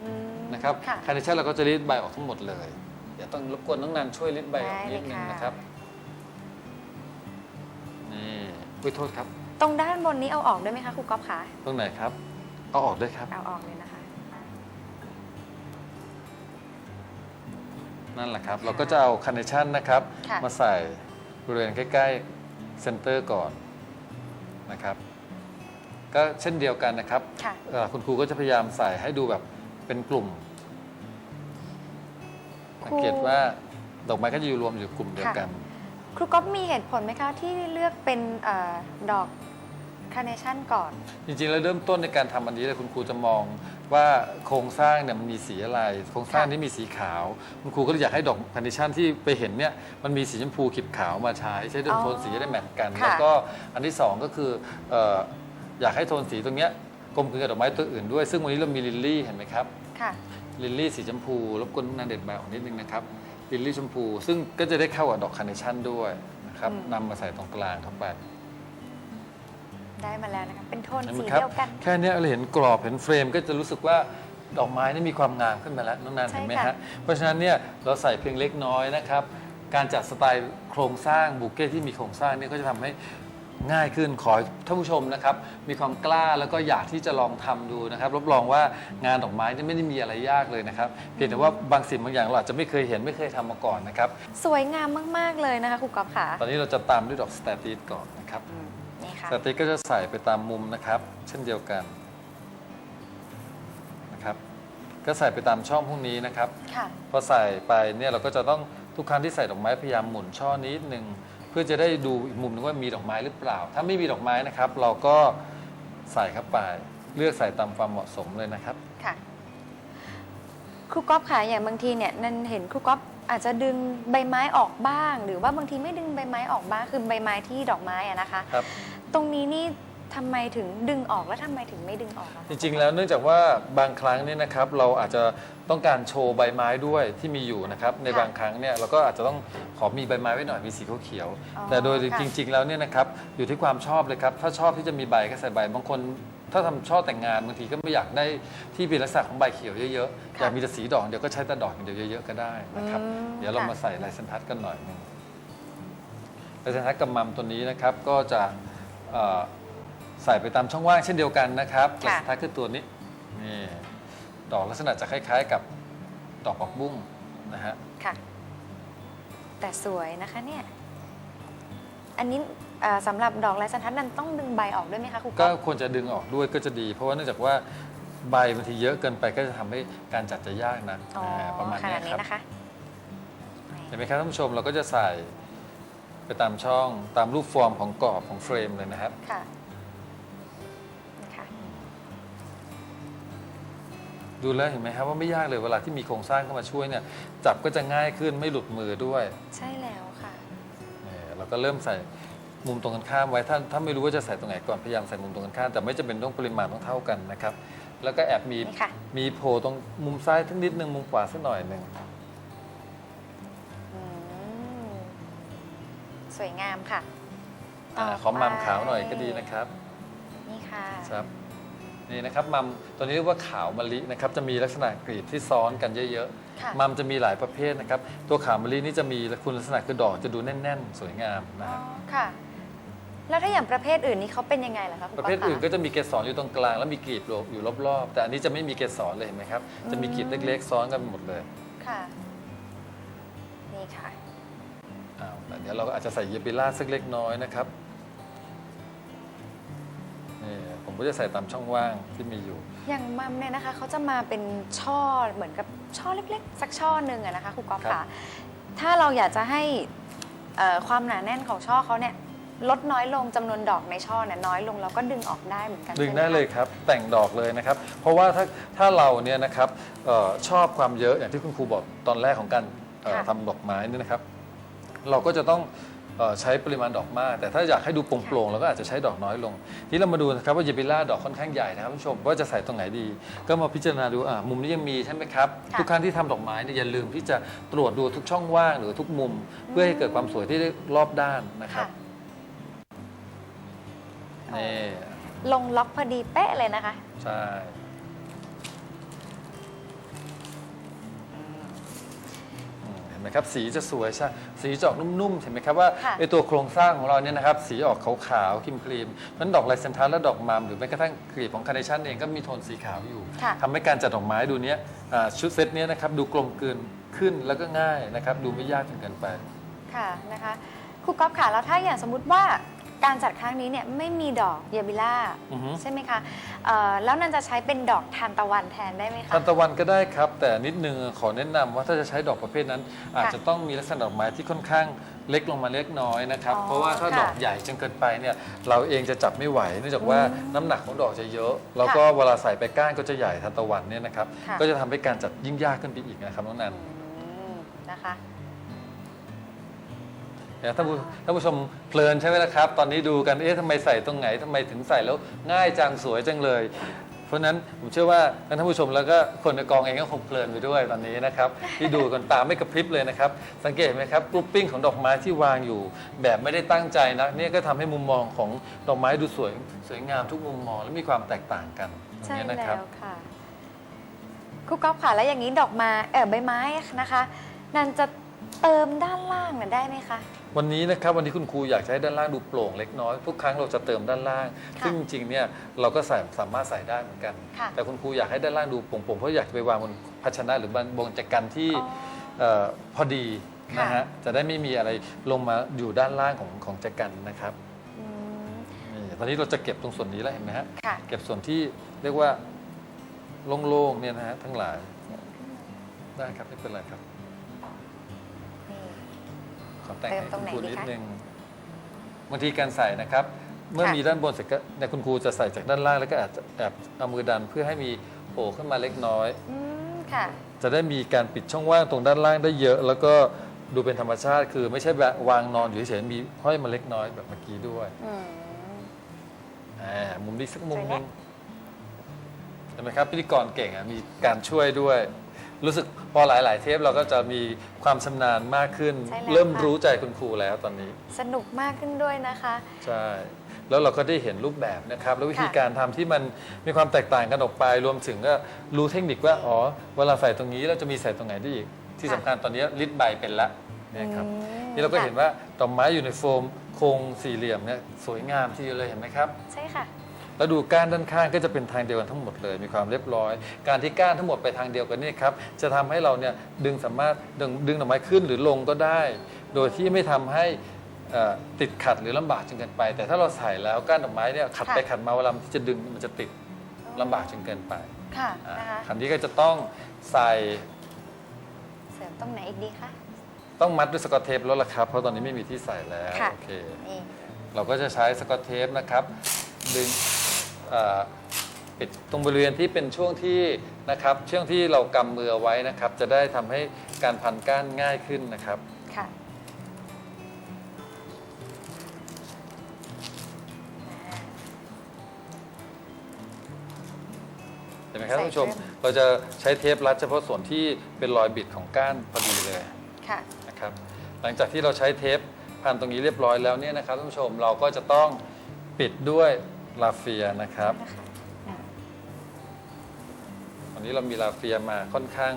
[SPEAKER 3] อืม
[SPEAKER 4] นะครับ
[SPEAKER 3] ค่ะ
[SPEAKER 4] คาร์เนชั่นเราก็จะรีดใบออกทั้งหมดเลยเดี๋ยวต้องรบกวนน้องนันช่วยรีดใบออก
[SPEAKER 3] ได้
[SPEAKER 4] นิดนึง
[SPEAKER 3] เลยค่ะ
[SPEAKER 4] นะครับนี่อุ้ยโทษครับ
[SPEAKER 3] ตรงด้านบนนี้เอาออกด้วยไหมคะครูก๊อฟคะ
[SPEAKER 4] ตรงไหนครับ เอาออกด้วยครับ
[SPEAKER 3] เอาออกเลยนะคะ
[SPEAKER 4] นั่นแหละครับ เราก็จะเอาคาร์เนชั่นนะครับ
[SPEAKER 3] ค่ะ
[SPEAKER 4] มาใส่บริเวณใกล้ๆเซนเตอร์ก่อนนะครับ ก็เช่นเดียวกันนะครับ
[SPEAKER 3] ค่ะ
[SPEAKER 4] เอ่อคุณครูก็จะพยายามใส่ให้ดูแบบเป็นกลุ่ม
[SPEAKER 3] ค รู
[SPEAKER 4] สังเกตว่าดอกไม้ก็จะอยู่รวมอยู่กลุ่มเดียวกัน
[SPEAKER 3] ครูก๊อฟมีเหตุผลไหมคะ ที่เลือกเป็นเออดอกคาร์เนชั่นก่อน
[SPEAKER 4] จริงๆ แล้วเริ่มต้นในการทำอันนี้เลยคุณครูจะมองว่าโครงสร้างเนี่ยมันมีสีอะไร โครงสร้าง
[SPEAKER 3] ค่ะ
[SPEAKER 4] นี้มีสีขาว คุณครูก็เลยอยากให้ดอกคาร์เนชั่นที่ไปเห็นเนี่ยมันมีสีชมพูขีดขาวมาใช้ ใช้โทนสีจะได้แมทกัน
[SPEAKER 3] ค่ะ
[SPEAKER 4] แล้วก็อันที่สองก็คือเอ่ออยากให้โทนสีตรงเนี้ยกลมกลืนกับดอกไม้ตัวอื่นด้วย ซึ่งวันนี้เรามีลิลลี่เห็นไหมครับ
[SPEAKER 3] ค่ะ
[SPEAKER 4] ลิลลี่สีชมพูรบกวนนันเด็ดใบออกนิดนึงนะครับลิลลี่ชมพู ซึ่งก็จะได้เข้ากับดอกคาร์เนชั่นด้วยนะครับ
[SPEAKER 3] อืม
[SPEAKER 4] นำมาใส่ตรงกลางเข้าไป
[SPEAKER 3] ได้มาแล้วนะคะเป็นโทน
[SPEAKER 4] เห็นไหม
[SPEAKER 3] สี
[SPEAKER 4] ครับ
[SPEAKER 3] เดียวกัน
[SPEAKER 4] แค่เนี้ยเราเห็นกรอบเห็นเฟรมก็จะรู้สึกว่าดอกไม้นี่มีความงามขึ้นมาแล้วน้องนัน
[SPEAKER 3] ใช่
[SPEAKER 4] เห็นไหม
[SPEAKER 3] ค่ะ
[SPEAKER 4] ฮะเพราะฉะนั้นเนี่ยเราใส่เพียงเล็กน้อยนะครับ การจัดสไตล์โครงสร้างบุเก้ที่มีโครงสร้างเนี่ยก็จะทำให้ ง่ายขึ้นขอให้ท่านผู้ชมนะครับ มีความกล้าแล้วก็อยากที่จะลองทำดูนะครับ รับรองว่างานดอกไม้เนี่ยไม่ได้มีอะไรยากเลยนะครับ เพียงแต่ว่าบางสิ่งบางอย่างเราอาจจะไม่เคยเห็นไม่เคยทำมาก่อนนะครับ
[SPEAKER 3] สวยงามมาก ๆ เลยนะคะครูก๊อฟค่ะ
[SPEAKER 4] ตอนนี้เราจะตามด้วยดอกสแตติสก่อนนะครับ
[SPEAKER 3] อืมนี่ค่ะ
[SPEAKER 4] สติ๊กก็จะใส่ไปตามมุมนะครับ เช่นเดียวกันนะครับ ก็ใส่ไปตามช่องพวกนี้นะครับ
[SPEAKER 3] ค่ะ
[SPEAKER 4] พอใส่ไปเนี่ยเราก็จะต้องทุกครั้งที่ใส่ดอกไม้พยายามหมุนช่อนิดหนึ่ง เพื่อจะได้ดูอีกมุมหนึงว่ามีดอกไม้หรือเปล่า ถ้าไม่มีดอกไม้นะครับ เราก็ใส่เข้าไป เลือกใส่ตามความเหมาะสมเลยนะครับ
[SPEAKER 3] ค่ะครูก๊อฟค่ะอย่างบางทีเนี่ยนันเห็นครูก๊อฟอาจจะดึงใบไม้ออกบ้าง หรือว่าบางทีไม่ดึงใบไม้ออกบ้างคือใบไม้ที่ดอกไม้อะนะคะ
[SPEAKER 4] ครับ
[SPEAKER 3] ตรงนี้นี่ ทำไมถึงดึงออกแล้วทำไมถึงไม่ดึงออกอะ
[SPEAKER 4] จริงๆ แล้วเนื่องจากว่าบางครั้งเนี่ยนะครับเราอาจจะต้องการโชว์ใบไม้ด้วยที่มีอยู่นะครับในบางครั้งเนี่ยเราก็อาจจะต้องขอมีใบไม้ไว้หน่อยมีสีเขียวๆ
[SPEAKER 3] อ๋อ
[SPEAKER 4] แต่โดย
[SPEAKER 3] ค่ะ
[SPEAKER 4] จริง ๆ แล้วเนี่ยนะครับอยู่ที่ความชอบเลยครับถ้าชอบที่จะมีใบก็ใส่ใบบางคนถ้าทำช่อแต่งงานบางทีก็ไม่อยากได้ที่เป็นลักษณะของใบเขียวเยอะๆอยากมีแต่สีดอกเดียวก็ใช้แต่ดอกอย่างเดียวเยอะๆก็ได้นะครับ
[SPEAKER 3] อืม
[SPEAKER 4] เดี๋ยวเรา
[SPEAKER 3] ค่ะ
[SPEAKER 4] มาใส่ลายเส้นทัดกันหน่อยหนึงลายเส้นทัดกับมัมตัวนี้นะครับก็จะเอ่อ ใส่ไปตามช่องว่างเช่นเดียวกันนะครับลาย
[SPEAKER 3] ค่ะ
[SPEAKER 4] เส้นทัดคือตัวนี้นี่ดอกลักษณะจะคล้าย ๆ กับดอกปักบุ้งนะฮะ
[SPEAKER 3] ค่ะ แต่สวยนะคะเนี่ย อันนี้เอ่อสำหรับดอกลายสันทัดนั้นต้องดึงใบออกด้วยไหมคะครู
[SPEAKER 4] ก็
[SPEAKER 3] ก๊อฟ
[SPEAKER 4] ควรจะดึงออกด้วยก็จะดี เพราะว่าเนื่องจากว่าใบบางทีเยอะเกินไปก็จะทำให้การจัดจะยากนะ
[SPEAKER 3] อ๋อ
[SPEAKER 4] อ่าประมาณ
[SPEAKER 3] ข
[SPEAKER 4] เนี้
[SPEAKER 3] นาด
[SPEAKER 4] ย
[SPEAKER 3] นี้
[SPEAKER 4] ครับ
[SPEAKER 3] นะคะ
[SPEAKER 4] เห็นไหมครับท่านผู้ชมเราก็จะใส่ไปตามช่องตามรูปฟอร์มของกรอบของเฟรมเลยนะครับ
[SPEAKER 3] ค่ะ
[SPEAKER 4] ดูแล้วเห็นไหมครับว่าไม่ยากเลยเวลาที่มีโครงสร้างเข้ามาช่วยเนี่ยจับก็จะง่ายขึ้นไม่หลุดมือด้วย
[SPEAKER 3] ใช่แล้วค่ะ
[SPEAKER 4] เนี่ยเราก็เริ่มใส่มุมตรงกันข้ามไว้ถ้าถ้าไม่รู้ว่าจะใส่ตรงไหนก่อนพยายามใส่มุมตรงกันข้ามแต่ไม่จำเป็นต้องปริมาณต้องเท่ากันนะครับ แล้วก็แอบมี
[SPEAKER 3] นี่ค่ะ
[SPEAKER 4] มีโผล่ตรงมุมซ้ายทั้งนิดนึงมุมขวาสักหน่อยหนึ่ง
[SPEAKER 3] อืมสวยงามค่ะ
[SPEAKER 4] อา
[SPEAKER 3] ต่อ
[SPEAKER 4] ขอมัม
[SPEAKER 3] ไป
[SPEAKER 4] ขาวหน่อยก็ดีนะครับ
[SPEAKER 3] นี่ค่ะ
[SPEAKER 4] ครับ นี่นะครับมัมตัวนี้เรียกว่าขาวมะลินะครับจะมีลักษณะกลีบที่ซ้อนกันเยอะ
[SPEAKER 3] ค่ะ
[SPEAKER 4] ๆ มัมจะมีหลายประเภทนะครับ ตัวขาวมะลินี่จะมีคุณลักษณะคือดอกจะดูแน่น ๆ สวยงามนะ
[SPEAKER 3] อ๋อ
[SPEAKER 4] ฮะ
[SPEAKER 3] ค่ะ แล้วถ้าอย่างประเภทอื่นนี่เขาเป็นยังไงล่ะคะค
[SPEAKER 4] ประเภทอื่น
[SPEAKER 3] ก๊
[SPEAKER 4] ก็
[SPEAKER 3] ฟ
[SPEAKER 4] จะมีเกสรอยู่ตรงกลางแล้วมีกลีบอยู่รอบๆ แต่อันนี้จะไม่มีเกสรเลยเห็นไหมครับ จะมีกลีบเล็กๆซ้อนกันหมดเลย
[SPEAKER 3] ค่ะ นี่ค่ะ
[SPEAKER 4] อ้าวแต่เดี๋ยวเราก็อาจจะใส่เยบิล่าสักเล็กน้อยนะครับนี่ ผมก็จะใส่ตามช่องว่างที่มีอยู่
[SPEAKER 3] อย่างมัมเนี่ยนะคะเขาจะมาเป็นช่อเหมือนกับช่อเล็กๆ สักช่อหนึ่งอะนะคะครูก๊อฟ
[SPEAKER 4] ครั
[SPEAKER 3] ค่ะ
[SPEAKER 4] บ
[SPEAKER 3] ถ้าเราอยากจะให้เอ่อความหนาแน่นของช่อเขาเนี่ยลดน้อยลงจำนวนดอกในช่อเนี่ยน้อยลงเราก็ดึงออกได้เหมือนกัน
[SPEAKER 4] ดึง
[SPEAKER 3] ใช่หม
[SPEAKER 4] ได้เลย
[SPEAKER 3] คะ
[SPEAKER 4] ครับ แต่งดอกเลยนะครับ เพราะว่าถ้าถ้าเราเนี่ยนะครับเออชอบความเยอะอย่างที่คุณครูบอกตอนแรกของการเอ่อ
[SPEAKER 3] ค่ะ
[SPEAKER 4] ทำดอกไม้เนี่ยนะครับ เราก็จะต้องเอ่อ ใช้ปริมาณดอกมาก แต่ถ้าอยากให้ดูโปร่งๆเราก็อาจจะใช้ดอกน้อยลงทีนี้เรามาดูนะครับว่าเยบิล่าดอกค่อนข้างใหญ่นะครับท่านผู้ชมว่าจะใส่ตรงไหนดี ก็มาพิจารณาดูอะมุมนี้ยังมีใช่ไหมครับ
[SPEAKER 3] ค่ะ
[SPEAKER 4] ทุกครั้งที่ทำดอกไม้เนี่ยอย่าลืมที่จะตรวจดูทุกช่องว่างหรือทุกมุม เพื่อให้เกิดความสวยที่ได้รอบด้านนะครับ
[SPEAKER 3] ค่ะ
[SPEAKER 4] นี่
[SPEAKER 3] ลงล็อกพอดีเป๊ะเลยนะคะ
[SPEAKER 4] ใช่ ไหมครับสีจะสวยใช่สีจะออกนุ่มๆเห็นไหมครับว่า
[SPEAKER 3] ค่ะ
[SPEAKER 4] ไอตัวโครงสร้างของเราเนี่ยนะครับสีออกขาวๆครีมๆนั้นดอกไลเซนทัสและดอกมามหรือแม้กระทั่งกลีบของคาร์เนชั่นเองก็มีโทนสีขาวอยู่
[SPEAKER 3] ค่ะ
[SPEAKER 4] ทำให้การจัดดอกไม้ดูเนี้ยอ่าชุดเซตเนี้ยนะครับดูกลมกลืนขึ้นแล้วก็ง่ายนะครับดูไม่ยากจนเกินไป
[SPEAKER 3] ค่ะนะคะครูก๊อฟค่ะแล้วถ้าอย่างสมมุติว่า การจัดครั้งนี้เนี่ยไม่มีดอกเยบิล่า
[SPEAKER 4] อือฮึ
[SPEAKER 3] ใช่ไหมคะเอ่อแล้วนันจะใช้เป็นดอกทานตะวันแทนได้ไหมคะ
[SPEAKER 4] ทานตะวันก็ได้ครับ แต่นิดนึงขอแนะนำว่าถ้าจะใช้ดอกประเภทนั้น อาจจะต้องมีลักษณะดอกไม้ที่ค่อนข้างเล็กลงมาเล็กน้อยนะครับ
[SPEAKER 3] อ๋อ
[SPEAKER 4] เพราะว่าถ้า
[SPEAKER 3] ค่ะ
[SPEAKER 4] ดอกใหญ่จนเกินไปเนี่ยเราเองจะจับไม่ไหวเนื่องจากว่า
[SPEAKER 3] อืม
[SPEAKER 4] น้ำหนักของดอกจะเยอะ แล้วก็เวลาใส่ไปก้านก็จะใหญ่ทานตะวันเนี่ยนะครับ
[SPEAKER 3] ค่ะ
[SPEAKER 4] ก็จะทำให้การจัดยิ่งยากขึ้นไปอีกนะครับน้องนัน
[SPEAKER 3] อืมนะคะ
[SPEAKER 4] อยท่านผู้ท่านผู้ชมเพลินใช่ไหมล่ะครับ ตอนนี้ดูกันเอ๊ะทำไมใส่ตรงไหนทำไมถึงใส่แล้วง่ายจังสวยจังเลย เพราะฉะนั้นผมเชื่อว่าท่านผู้ชมแล้วก็คนในกองเองก็คงเพลินไปด้วยตอนนี้นะครับที่ดูกันตาไม่กระพริบเลยนะครับ สังเกตไหมครับกรุ๊ปปิ้งของดอกไม้ที่วางอยู่ แบบไม่ได้ตั้งใจนะเนี่ยก็ทำให้มุมมองของดอกไม้ดูสวยสวยงามทุกมุมมองและมีความแตกต่างกัน
[SPEAKER 3] ใช่
[SPEAKER 4] นน
[SPEAKER 3] แล้วค่ะครูก๊อฟค่ะแล้วอย่างนี้ดอกไม้เออใบไม้นะคะ นันจะเติมด้านล่างน่ะได้ไหมคะ
[SPEAKER 4] วันนี้นะครับวันนี้คุณครูอยากจะให้ด้านล่างดูโปร่งเล็กน้อยทุกครั้งเราจะเติมด้านล่าง
[SPEAKER 3] ค่ะ
[SPEAKER 4] ซึ่งจริงๆเนี่ยเราก็ใส่สามารถใส่ได้เหมือนกัน
[SPEAKER 3] ค่ะ
[SPEAKER 4] แต่คุณครูอยากให้ด้านล่างดูโปร่งๆเพราะอยากจะไปวางบนภาชนะหรือบนจักรันที่
[SPEAKER 3] อ๋อ
[SPEAKER 4] เอ่อพอดี
[SPEAKER 3] ค่ะ
[SPEAKER 4] นะฮะจะได้ไม่มีอะไรลงมาอยู่ด้านล่างของของจักรันนะครับ
[SPEAKER 3] อืม
[SPEAKER 4] นี่ตอนนี้เราจะเก็บตรงส่วนนี้แล้วเห็นไหมฮะ
[SPEAKER 3] ค่ะ
[SPEAKER 4] เก็บส่วนที่เรียกว่าโล่งๆเนี่ยนะฮะทั้งหลายได้ครับไม่เป็นไรครับ
[SPEAKER 3] นี่
[SPEAKER 4] ข อแต่ง
[SPEAKER 3] เติม
[SPEAKER 4] ให้
[SPEAKER 3] ตร
[SPEAKER 4] คุ
[SPEAKER 3] ง
[SPEAKER 4] ณ
[SPEAKER 3] ไหน
[SPEAKER 4] ครู
[SPEAKER 3] ดี
[SPEAKER 4] นิด
[SPEAKER 3] คะ
[SPEAKER 4] นึงบางทีการใส่นะครับ เมื่อ
[SPEAKER 3] ค่ะ
[SPEAKER 4] มีด้านบนเสร็จก็เนี่ยคุณครูจะใส่จากด้านล่างแล้วก็อาจจะแอบเอามือดันเพื่อให้มีโผล่ขึ้นมาเล็กน้อย
[SPEAKER 3] อืมค่ะ
[SPEAKER 4] จะได้มีการปิดช่องว่างตรงด้านล่างได้เยอะ แล้วก็ดูเป็นธรรมชาติคือไม่ใช่แบบวางนอนอยู่เฉยๆมีห้อยมาเล็กน้อยแบบเมื่อกี้ด้วย
[SPEAKER 3] อืม
[SPEAKER 4] อ่ามุมนี้สักมุม
[SPEAKER 3] สวย
[SPEAKER 4] ห
[SPEAKER 3] แล้
[SPEAKER 4] นึ
[SPEAKER 3] ว
[SPEAKER 4] งเห็นไหมครับพิธีกรเก่งอะมีการช่วยด้วย รู้สึกพอหลาย ๆ เทปเราก็จะมีความชำนาญมากขึ้น
[SPEAKER 3] ใช่แล้ว
[SPEAKER 4] เริ่ม
[SPEAKER 3] ค่ะ
[SPEAKER 4] รู้ใจคุณครูแล้วตอนนี้
[SPEAKER 3] สนุกมากขึ้นด้วยนะคะ
[SPEAKER 4] ใช่ แล้วเราก็ได้เห็นรูปแบบนะครับ แล้ววิธี
[SPEAKER 3] ค่ะ
[SPEAKER 4] การทำที่มันมีความแตกต่างกันออกไป รวมถึงก็รู้เทคนิคว่า อ๋อ เวลาใส่ตรงนี้เราจะมีใส่ตรงไหนได้อีก ที่สำคัญตอนนี้ลิดใบเป็นละเนี่ยครับ
[SPEAKER 3] อืม
[SPEAKER 4] นี่เราก็
[SPEAKER 3] ค่ะ
[SPEAKER 4] เห็นว่าดอกไม้อยู่ในโฟมโครงสี่เหลี่ยมเนี่ยสวยงามทีเดียวเลยเห็นไหมครับ
[SPEAKER 3] ใช่ค่ะ
[SPEAKER 4] แล้วดูก้านด้านข้างก็จะเป็นทางเดียวกันทั้งหมดเลย มีความเรียบร้อย การที่ก้านทั้งหมดไปทางเดียวกันนี่ครับจะทำให้เราเนี่ยดึงสามารถดึงดึงดอกไม้ขึ้นหรือลงก็ได้ โดยที่ไม่ทำให้เอ่อติดขัดหรือลำบากจนเกินไป แต่ถ้าเราใส่แล้วก้านดอกไม้เนี่ยขัดไป
[SPEAKER 3] ค่ะ
[SPEAKER 4] ขัดมาเวลาที่จะดึงมันจะติดลำบากจนเกินไป
[SPEAKER 3] ค่ะ
[SPEAKER 4] อะ
[SPEAKER 3] นะคะ
[SPEAKER 4] คันนี้ก็จะต้องใส่
[SPEAKER 3] เสริมตรงไหนอีกดีคะ
[SPEAKER 4] ต้องมัดด้วยสกอตเทปแล้วล่ะครับ เพราะตอนนี้ไม่มีที่ใส่แล้ว
[SPEAKER 3] ค่ะ
[SPEAKER 4] โอเค
[SPEAKER 3] นี่
[SPEAKER 4] เราก็จะใช้สกอตเทปนะครับ ดึงเอ่อ ปิดตรงบริเวณที่เป็นช่วงที่นะครับช่วงที่เรากำมือเอาไว้นะครับ จะได้ทำให้การพันก้านง่ายขึ้นนะครับ
[SPEAKER 3] ค่ะ
[SPEAKER 4] เห็นไหมครับ
[SPEAKER 3] ใส่
[SPEAKER 4] ท่านผู้ชม
[SPEAKER 3] เพิ่ม
[SPEAKER 4] เราจะใช้เทปรัดเฉพาะส่วนที่เป็นรอยบิดของก้านพอดีเลย
[SPEAKER 3] ค่ะ
[SPEAKER 4] นะครับ หลังจากที่เราใช้เทปพันตรงนี้เรียบร้อยแล้วเนี่ยนะครับท่านผู้ชมเราก็จะต้องปิดด้วย ลาเฟียนะครับ
[SPEAKER 3] นะคะอะ
[SPEAKER 4] วันนี้เรามีลาเฟียมาค่อนข้าง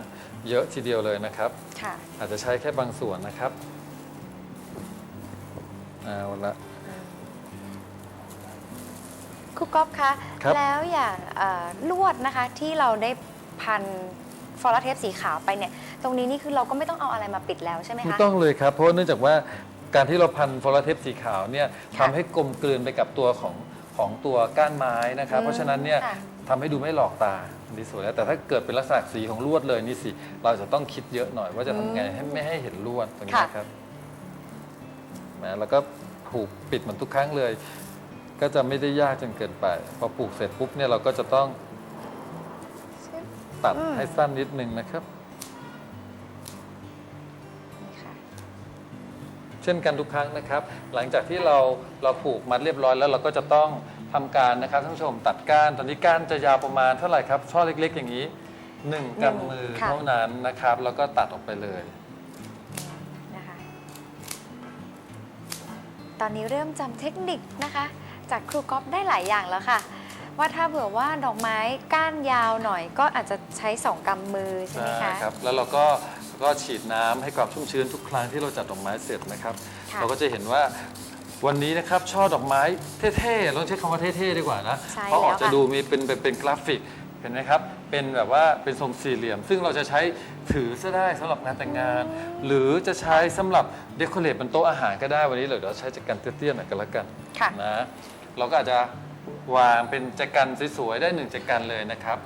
[SPEAKER 4] เยอะทีเดียวเลยนะครับ
[SPEAKER 3] ค่ะ
[SPEAKER 4] อาจจะใช้แค่บางส่วนนะครับเอาละ
[SPEAKER 3] ครูก๊อฟคะ
[SPEAKER 4] ครับ
[SPEAKER 3] แล้วอย่างเอ่อลวดนะคะที่เราได้พันฟอลเทปสีขาวไปเนี่ย ตรงนี้นี่คือเราก็ไม่ต้องเอาอะไรมาปิดแล้วใช่ไหม
[SPEAKER 4] ไม่
[SPEAKER 3] คะ
[SPEAKER 4] ต้องเลยครับ เพราะเนื่องจากว่าการที่เราพันโฟลาเทปสีขาวเนี่ย
[SPEAKER 3] ค่ะ
[SPEAKER 4] ทำให้กลมกลืนไปกับตัวของ ของตัวก้านไม้นะครับ
[SPEAKER 3] อืม
[SPEAKER 4] เพราะฉะนั้นเนี่ย
[SPEAKER 3] ค่ะ
[SPEAKER 4] ทำให้ดูไม่หลอกตาดีสวยแล้ว แต่ถ้าเกิดเป็นลักษณะสีของลวดเลยนี่สิ เราจะต้องคิดเยอะหน่อยว่าจะทำไงให้ไม่ให้เห็นลวดตรงนี้
[SPEAKER 3] ค่ะ
[SPEAKER 4] นะครับนะแล้วก็ผูกปิดเหมือนทุกครั้งเลย ก็จะไม่ได้ยากจนเกินไป พอผูกเสร็จปุ๊บเนี่ยเราก็จะต้องตัด
[SPEAKER 3] อืม
[SPEAKER 4] ให้สั้นนิดนึงนะครับ เช่นกันทุกครั้งนะครับ หลังจากที่เราเราผูกมัดเรียบร้อยแล้วเราก็จะต้องทำการนะครับท่านผู้ชมตัดก้านตอนนี้ก้านจะยาวประมาณเท่าไหร่ครับช่อเล็ก ๆ อย่างนี้หนึ่งกำมือ
[SPEAKER 3] ค่ะ
[SPEAKER 4] เท่านั้นนะครับ แล้วก็ตัดออกไปเลย
[SPEAKER 3] นะคะตอนนี้เริ่มจำเทคนิคนะคะ จากครูก๊อฟได้หลายอย่างแล้วค่ะ ว่าถ้าเผื่อว่าดอกไม้ก้านยาวหน่อย ก็อาจจะใช้สองกำมือใช่ไหมคะ
[SPEAKER 4] ครับ แล้วเราก็ ก็ฉีดน้ำให้ความชุ่มชื้นทุกครั้งที่เราจัดดอกไม้เสร็จนะครับ
[SPEAKER 3] ค่ะ
[SPEAKER 4] เราก็จะเห็นว่าวันนี้นะครับช่อดอกไม้เท่ๆเราต้องใช้คำว่าเท่ๆดีกว่านะ
[SPEAKER 3] ใช่
[SPEAKER 4] เพราะออก
[SPEAKER 3] แล้ว
[SPEAKER 4] จะ
[SPEAKER 3] ค่ะ
[SPEAKER 4] ดูมีเป็นเป็นเป็นกราฟิกเห็นไหมครับเป็นแบบว่าเป็นทรงสี่เหลี่ยม ซึ่งเราจะใช้ถือซะได้สำหรับงานแต่งงาน หรือจะใช้สำหรับเดคอเรทบนโต๊ะอาหารก็ได้วันนี้เดี๋ยวเราใช้จักรันเตี้ยๆหน่อยกันละกัน
[SPEAKER 3] ค่ะ
[SPEAKER 4] นะเราก็อาจจะวางเป็นจักรันสวยๆได้หนึ่งจักรันเลยนะครับ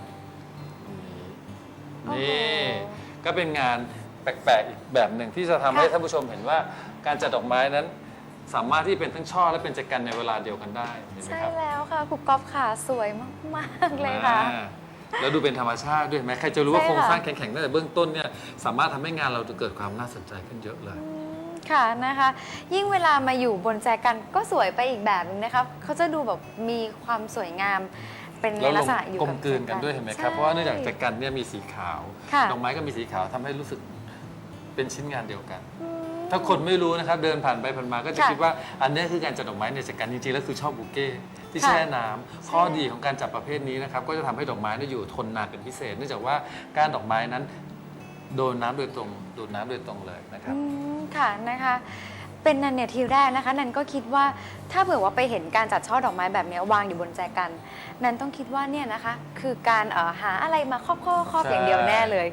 [SPEAKER 3] โอ้โห
[SPEAKER 4] นี่ก็เป็นงาน แปลกๆอีกแบบหนึ่งที่จะทำให้
[SPEAKER 3] ค่ะ
[SPEAKER 4] ท่านผู้ชมเห็นว่าการจัดดอกไม้นั้น สามารถที่เป็นทั้งช่อและเป็นจักรันในเวลาเดียวกันได้เห็นไหม
[SPEAKER 3] ใช่
[SPEAKER 4] ครับ
[SPEAKER 3] แล้วค่ะครูก๊อฟค่ะสวยมากๆเลยค่ะ
[SPEAKER 4] อ่าแล้วดูเป็นธรรมชาติด้วยเห็นไหมใครจะรู้ว่า
[SPEAKER 3] ใช่
[SPEAKER 4] โครง
[SPEAKER 3] ค่ะ
[SPEAKER 4] สร้างแข็งๆตั้งแต่เบื้องต้นเนี่ยสามารถทำให้งานเราเกิดความน่าสนใจขึ้นเยอะเลย
[SPEAKER 3] อืมค่ะนะคะ ยิ่งเวลามาอยู่บนแจกันก็สวยไปอีกแบบนึงนะคะเขาจะดูแบบมีความสวยงามเป็นใน
[SPEAKER 4] แล้ว
[SPEAKER 3] ลั
[SPEAKER 4] ล
[SPEAKER 3] ก
[SPEAKER 4] ง
[SPEAKER 3] ษณะอยู่
[SPEAKER 4] กล
[SPEAKER 3] กั
[SPEAKER 4] ม
[SPEAKER 3] บ
[SPEAKER 4] กลืนกันด้วยเห็นไหมครับ
[SPEAKER 3] ใช่
[SPEAKER 4] เพราะว่าเนื่องจากจักรันเนี่ยมีสีขาว
[SPEAKER 3] ค่ะ
[SPEAKER 4] ดอกไม้ก็มีสีขาวทำให้รู้สึก เป็นชิ้นงานเดียวกัน
[SPEAKER 3] อืม
[SPEAKER 4] ถ้าคนไม่รู้นะครับเดินผ่านไปผ่านมาก็จะ
[SPEAKER 3] ค่ะ
[SPEAKER 4] คิดว่าอันนี้คือการจัดดอกไม้ในจักรันจริงๆแล้วคือช่อบุเก้ที่
[SPEAKER 3] ค่ะ
[SPEAKER 4] แช่น้ำข้อดีของการจัดประเภทนี้นะครับก็จะทำให้ดอกไม้เนี่ยอยู่ทนนานเป็นพิเศษ เนื่องจากว่าก้านดอกไม้นั้น โดนน้ำโดยตรงดูดน้ำโดยตรงเลยนะครับ
[SPEAKER 3] อืมค่ะนะคะ เป็นนันเนี่ยทีแรกนะคะ นันก็คิดว่าถ้าเผื่อว่าไปเห็นการจัดช่อดอกไม้แบบเนี้ยวางอยู่บนแจกัน นันต้องคิดว่าเนี่ยนะคะ คือการเอ่อหาอะไรมาครอบครอบครอบ
[SPEAKER 4] ใช่
[SPEAKER 3] อย่างเดียวแน่เลย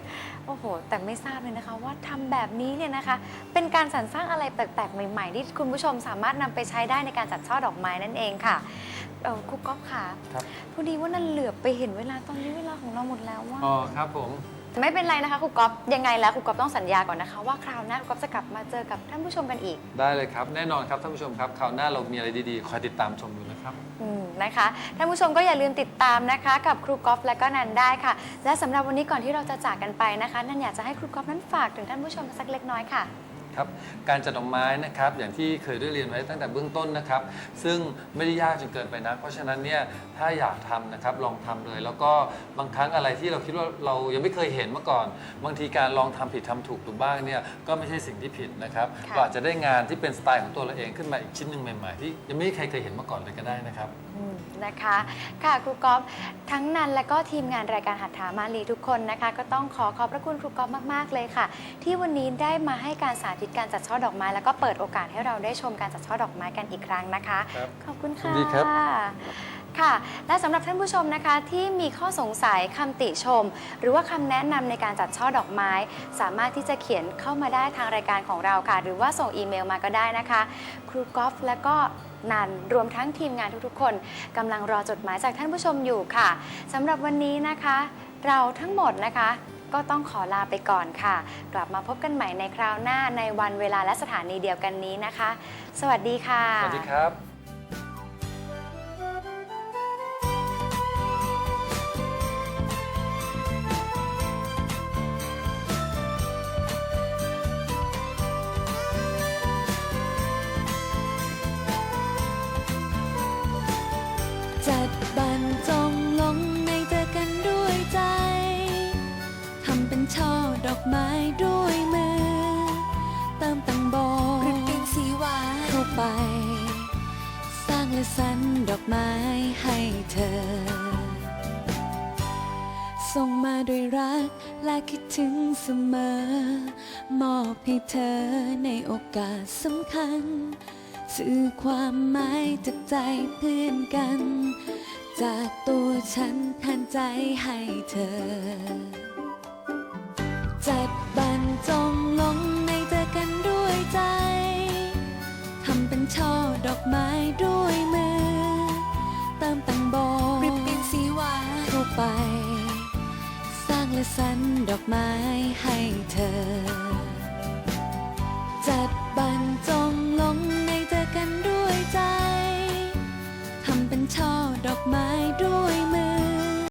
[SPEAKER 3] โอ้โห แต่ไม่ทราบเลยนะคะว่าทำแบบนี้เนี่ยนะคะ เป็นการสรรสร้างอะไรแปลกๆ ใหม่ๆ ที่คุณผู้ชมสามารถนำไปใช้ได้ในการจัดช่อดอกไม้นั่นเองค่ะเออครูก๊อฟค่ะ
[SPEAKER 4] ครับ
[SPEAKER 3] พอดีว่านันเหลือบไปเห็นเวลาตอนนี้เวลาของเราหมดแล้วว่า
[SPEAKER 4] อ๋อครับผม
[SPEAKER 3] ไม่เป็นไรนะคะครูก๊อฟยังไงแล้วครูก๊อฟต้องสัญญาก่อนนะคะ ว่าคราวหน้าครูก๊อฟจะกลับมาเจอกับท่านผู้ชมกันอีก
[SPEAKER 4] ได้เลยครับ แน่นอนครับท่านผู้ชมครับคราวหน้าเรามีอะไรดีๆ คอยติดตามชมอยู่นะ ครับ
[SPEAKER 3] อืมนะคะท่านผู้ชมก็อย่าลืมติดตามนะคะ กับครูกอล์ฟและก็นันได้ค่ะ และสำหรับวันนี้ก่อนที่เราจะจากกันไปนะคะนันอยากจะให้ครูกอล์ฟนั้นฝากถึงท่านผู้ชมสักเล็กน้อยค่ะ
[SPEAKER 4] ครับการจัดดอกไม้นะครับอย่างที่เคยได้เรียนไว้ตั้งแต่เบื้องต้นนะครับ ซึ่งไม่ได้ยากจนเกินไปนะ เพราะฉะนั้นเนี่ยถ้าอยากทำนะครับลองทำเลย แล้วก็บางครั้งอะไรที่เราคิดว่าเรายังไม่เคยเห็นมาก่อน บางทีการลองทำผิดทำถูกดูบ้างเนี่ยก็ไม่ใช่สิ่งที่ผิดนะครับ
[SPEAKER 3] ค่ะ
[SPEAKER 4] เราอาจจะได้งานที่เป็นสไตล์ของตัวเราเองขึ้นมาอีกชิ้นหนึ่งใหม่ ๆ ที่ยังไม่มีใครเคยเห็นมาก่อนเลยก็ได้นะครับ
[SPEAKER 3] อืมนะคะค่ะครูก๊อฟทั้งนันและก็ทีมงานรายการหัตถามาลีทุกคนนะคะ ก็ต้องขอขอบพระคุณครูก๊อฟมากๆเลยค่ะ ที่วันนี้ได้มาให้การสาธิตการจัดช่อดอกไม้ แล้วก็เปิดโอกาสให้เราได้ชมการจัดช่อดอกไม้กันอีกครั้งนะคะ
[SPEAKER 4] ครับ
[SPEAKER 3] ขอบคุณ
[SPEAKER 4] ยิ
[SPEAKER 3] ค่ะ
[SPEAKER 4] นดีครับ
[SPEAKER 3] ค่ะ และสำหรับท่านผู้ชมนะคะ ที่มีข้อสงสัยคำติชม หรือว่าคำแนะนำในการจัดช่อดอกไม้ สามารถที่จะเขียนเข้ามาได้ทางรายการของเราค่ะ หรือว่าส่งอีเมลมาก็ได้นะคะ ครูกอล์ฟและก็นันรวมทั้งทีมงานทุกๆ คนกำลังรอจดหมายจากท่านผู้ชมอยู่ค่ะสำหรับวันนี้นะคะ เราทั้งหมดนะคะ ก็ต้องขอลาไปก่อนค่ะ กลับมาพบกันใหม่ในคราวหน้าในวันเวลาและสถานีเดียวกันนี้นะคะ สวัสดีค่ะ
[SPEAKER 4] สวัสดีครับ
[SPEAKER 2] ไม้ด้วยมือ เติมตังโบ
[SPEAKER 5] ริบบิ้นสีหวาน
[SPEAKER 2] เข้าไป สร้างและสรรดอกไม้ให้เธอ ส่งมาด้วยรักและคิดถึงเสมอ มอบให้เธอในโอกาสสำคัญ สื่อความหมายจากใจเพื่อนกัน จากตัวฉันแทนใจให้เธอ จัดบรรจงลงในเจอกันด้วยใจ ทำเป็นช่อดอกไม้ด้วยมือ เติมตังโบ
[SPEAKER 5] ริบบิ้นสีหวาน
[SPEAKER 2] เข้าไป สร้างและสรรดอกไม้ให้เธอ